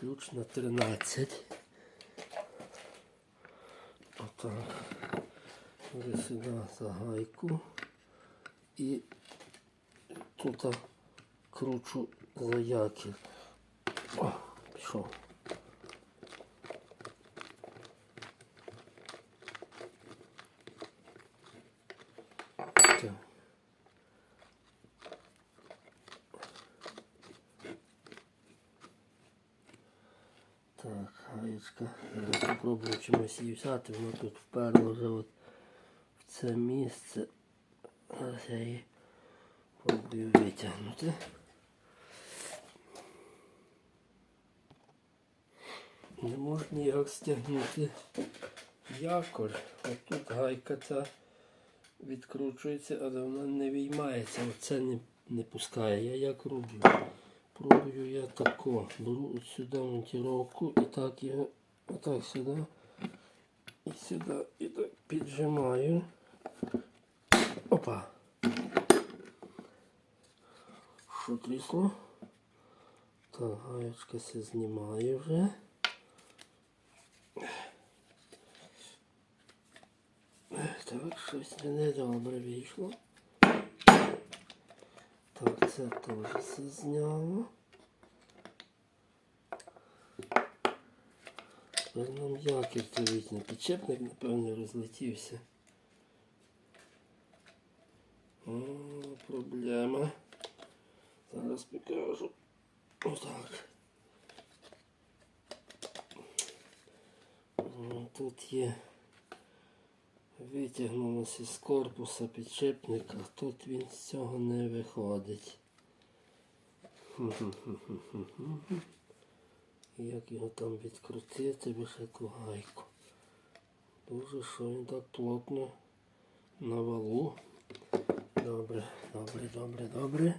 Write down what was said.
ключ на 13. Отак. Вже сюди за гайку. І тут кручу за якір. О, пішов. Так. Так, гаєчка. Зараз попробую чимось її взяти. Воно тут вперло вже от в це місце. Зараз я її пробую витягнути. Не можна ніяк стягнути якорь. От тут гайка ця відкручується, але вона не виймається. Оце не, не пускає. Я як роблю? Пробую я тако. Беру от сюди монтировку і так його отак сюди. І сюди і так піджимаю. Опа. Що трісло? Так, гаєчка се знімає вже. Так, щось не добре вийшло. Так, це теж все зняло. Нам якір витягне. Підчепник, напевно, розлетівся. О, проблема. Зараз покажу. Отак. Тут є витягнулося з корпуса підшипника, тут він з цього не виходить. Як його там відкрутити лише ту гайку. Дуже що він так плотно на валу. Добре, добре, добре, добре.